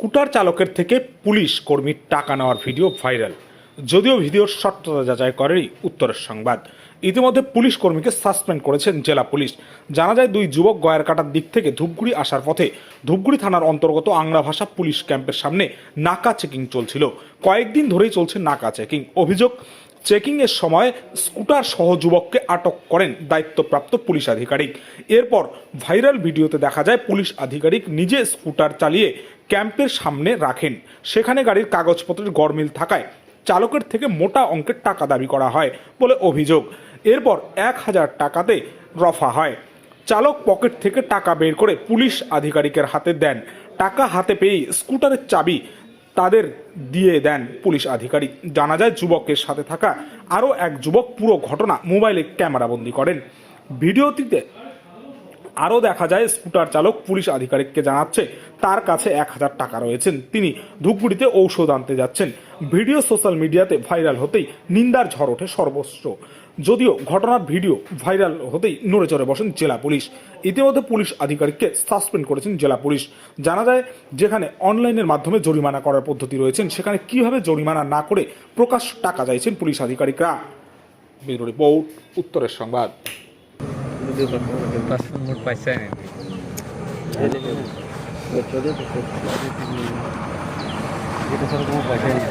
Scooter চালকের থেকে police কর্মীর টাকা নেওয়ার ভিডিও ভাইরাল। যদিও ভিডিওর সত্যতা যাচাই করেনি উত্তরের সংবাদ। ইতিমধ্যে পুলিশ কর্মীকে সাসপেন্ড করেছেন জেলা পুলিশ। জানা যায়, দুই যুবক গয়ের কাটার দিক থেকে ধূপগুড়ি আসার পথে ধূপগুড়ি থানার অন্তর্গত আংরা ভাষা পুলিশ ক্যাম্পের সামনে নাকা চেকিং চলছিল। কয়েকদিন ধরেই চলছে নাকা চেকিং। অভিযোগ, চেকিংয়ের সময় স্কুটার সহ যুবককে আটক করেন দায়িত্বপ্রাপ্ত পুলিশ আধিকারিক। এরপর ভাইরাল ভিডিওতে দেখা যায়, পুলিশ আধিকারিক নিজে স্কুটার চালিয়ে ক্যাম্পের সামনে রাখেন। সেখানে গাড়ির কাগজপত্রের গরমিল থাকায় চালকের থেকে মোটা অঙ্কের টাকা দাবি করা হয় বলে অভিযোগ। এরপর এক হাজার টাকাতে রফা হয়। চালক পকেট থেকে টাকা বের করে পুলিশ আধিকারিকের হাতে দেন। টাকা হাতে পেয়েই স্কুটারের চাবি তাদের দিয়ে দেন পুলিশ আধিকারিক। জানা যায়, যুবকের সাথে থাকা আরও এক যুবক পুরো ঘটনা মোবাইলে ক্যামেরাবন্দি করেন। ভিডিওটিতে আরও দেখা যায়, স্কুটার চালক পুলিশ আধিকারিককে জানাচ্ছে, তার কাছে এক হাজার টাকা রয়েছেন তিনি ধূপগুড়িতে ঔষধ আনতে যাচ্ছেন। ভিডিও সোশ্যাল মিডিয়াতে ভাইরাল হতেই নিন্দার ঝড় ওঠে সর্বস্ব। যদিও ঘটনার ভিডিও ভাইরাল হতেই নড়ে চড়ে বসেন জেলা পুলিশ। ইতিমধ্যে পুলিশ আধিকারিককে সাসপেন্ড করেছেন জেলা পুলিশ। জানা যায়, যেখানে অনলাইনের মাধ্যমে জরিমানা করার পদ্ধতি রয়েছেন, সেখানে কীভাবে জরিমানা না করে প্রকাশ টাকা চাইছেন পুলিশ আধিকারিকরা। ব্যুরো রিপোর্ট, উত্তরের সংবাদ। পাঁচ মোট পয়সা নেই এটা ছাড়া কোনো পয়সা নেই।